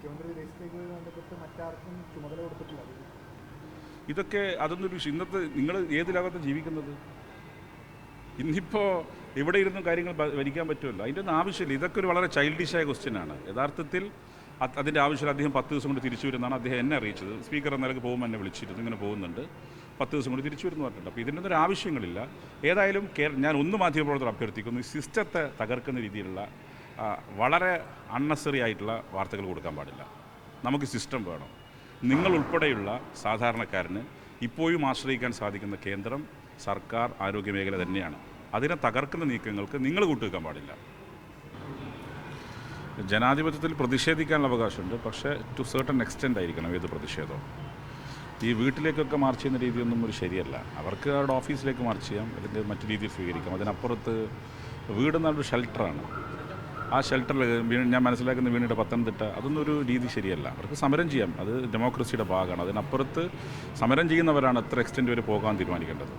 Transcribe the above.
മുഖ്യമന്ത്രി വിദേശത്തേക്ക് ബന്ധപ്പെട്ട് മറ്റാർക്കും ചുമതല കൊടുത്തിട്ടില്ല. ഇതൊക്കെ അതൊന്നും ഒരു വിഷയം. ഇന്നത്തെ നിങ്ങൾ ഏത് ലോകത്ത് ജീവിക്കുന്നത്? ഇന്നിപ്പോൾ ഇവിടെ ഇരുന്നും കാര്യങ്ങൾ ഭരിക്കാൻ പറ്റുമല്ലോ? അതിന്റെ ഒന്നും ആവശ്യമില്ല. ഇതൊക്കെ ഒരു വളരെ ചൈൽഡിഷായ ക്വസ്റ്റ്യനാണ് യഥാർത്ഥത്തിൽ അത് അതിന്റെ ആവശ്യമില്ല. അദ്ദേഹം പത്ത് ദിവസം കൊണ്ട് തിരിച്ചു വരുന്നതാണ് അദ്ദേഹം എന്നെ അറിയിച്ചത്. സ്പീക്കർ എന്നാലും പോകുമ്പോൾ എന്നെ വിളിച്ചിരുന്നു. ഇങ്ങനെ പോകുന്നുണ്ട്. പത്ത് ദിവസം കൊണ്ട് തിരിച്ചു വരുന്നു പറഞ്ഞിട്ടുണ്ട്. അപ്പോൾ ഇതിനൊന്നും ഒരു ആവശ്യങ്ങളില്ല. ഏതായാലും കേരള ഞാൻ ഒന്ന് മാധ്യമപ്രവർത്തകർ അഭ്യർത്ഥിക്കുന്നു. സിസ്റ്റത്തെ തകർക്കുന്ന രീതിയിലുള്ള വളരെ അൺനെസറി ആയിട്ടുള്ള വാർത്തകൾ കൊടുക്കാൻ പാടില്ല. നമുക്ക് സിസ്റ്റം വേണം. നിങ്ങൾ ഉൾപ്പെടെയുള്ള സാധാരണക്കാരന് ഇപ്പോഴും ആശ്രയിക്കാൻ സാധിക്കുന്ന കേന്ദ്രം സർക്കാർ ആരോഗ്യ മേഖല തന്നെയാണ്. അതിനെ തകർക്കുന്ന നീക്കങ്ങൾക്ക് നിങ്ങൾ കൂട്ടുവെക്കാൻ പാടില്ല. ജനാധിപത്യത്തിൽ പ്രതിഷേധിക്കാനുള്ള അവകാശമുണ്ട്. പക്ഷേ ടു സർട്ടൺ എക്സ്റ്റെൻഡ് ആയിരിക്കണം ഏത് പ്രതിഷേധവും. ഈ വീട്ടിലേക്കൊക്കെ മാർച്ച് ചെയ്യുന്ന രീതിയൊന്നും ഒരു ശരിയല്ല. അവർക്ക് അവരുടെ ഓഫീസിലേക്ക് മാർച്ച് ചെയ്യാം. അല്ലെങ്കിൽ മറ്റു രീതിയിൽ സ്വീകരിക്കാം. അതിനപ്പുറത്ത് വീട് എന്നൊരു ഷെൽട്ടറാണ് ആ ഷെൽട്ടറിൽ വീണ് ഞാൻ മനസ്സിലാക്കുന്ന വീണിട്ട് പത്തനംതിട്ട അതൊന്നും ഒരു രീതി ശരിയല്ല. അവർക്ക് സമരം ചെയ്യാം. അത് ഡെമോക്രസിയുടെ ഭാഗമാണ്. അതിനപ്പുറത്ത് സമരം ചെയ്യുന്നവരാണ് എത്ര എക്സ്റ്റെന്റ് വരെ പോകാൻ തീരുമാനിക്കേണ്ടത്.